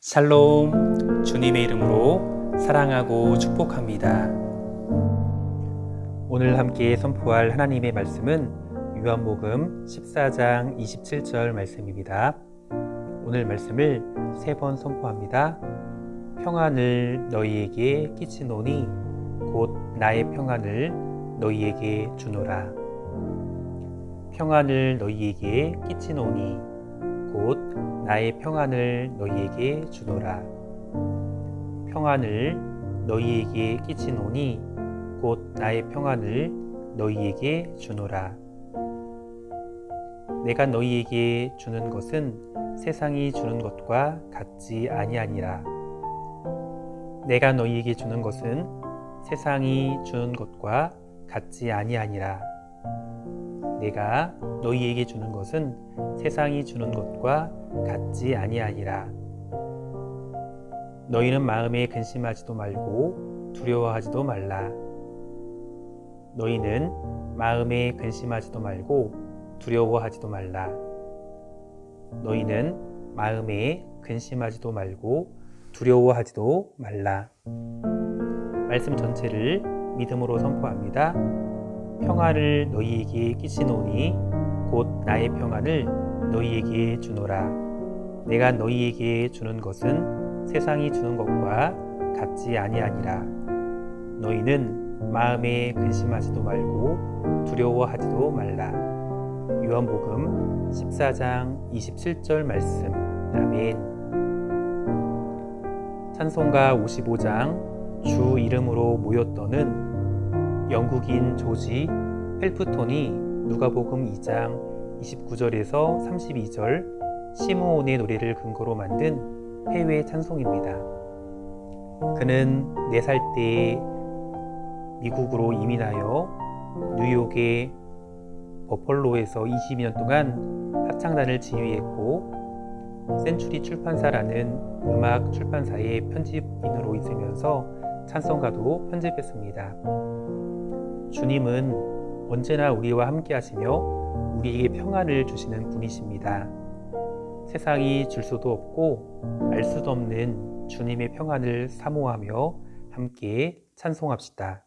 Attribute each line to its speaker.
Speaker 1: 샬롬 주님의 이름으로 사랑하고 축복합니다. 오늘 함께 선포할 하나님의 말씀은 요한복음 14장 27절 말씀입니다. 오늘 말씀을 세 번 선포합니다. 평안을 너희에게 끼치노니 곧 나의 평안을 너희에게 주노라. 평안을 너희에게 끼치노니 곧 나의 평안을 너희에게 주노라. 평안을 너희에게 끼치노니 곧 나의 평안을 너희에게 주노라. 내가 너희에게 주는 것은 세상이 주는 것과 같지 아니하니라. 내가 너희에게 주는 것은 세상이 주는 것과 같지 아니하니라. 내가 너희에게 주는 것은 세상이 주는 것과 같지 아니하니라. 너희는 마음에 근심하지도 말고 두려워하지도 말라. 너희는 마음에 근심하지도 말고 두려워하지도 말라. 너희는 마음에 근심하지도 말고 두려워하지도 말라. 말씀 전체를 믿음으로 선포합니다. 평화를 너희에게 끼치노니 곧 나의 평안을 너희에게 주노라. 내가 너희에게 주는 것은 세상이 주는 것과 같지 아니하니라. 너희는 마음에 근심하지도 말고 두려워하지도 말라. 요한복음 14장 27절 말씀. 아멘. 찬송가 55장 주 이름으로 모였더는 영국인 조지 펠프톤이 누가복음 2장 29절에서 32절 시므온의 노래를 근거로 만든 해외 찬송입니다. 그는 4살 때 미국으로 이민하여 뉴욕의 버펄로에서 22년 동안 합창단을 지휘했고 센츄리 출판사라는 음악 출판사의 편집인으로 있으면서 찬송가도 편집했습니다. 주님은 언제나 우리와 함께 하시며 우리에게 평안을 주시는 분이십니다. 세상이 줄 수도 없고 알 수도 없는 주님의 평안을 사모하며 함께 찬송합시다.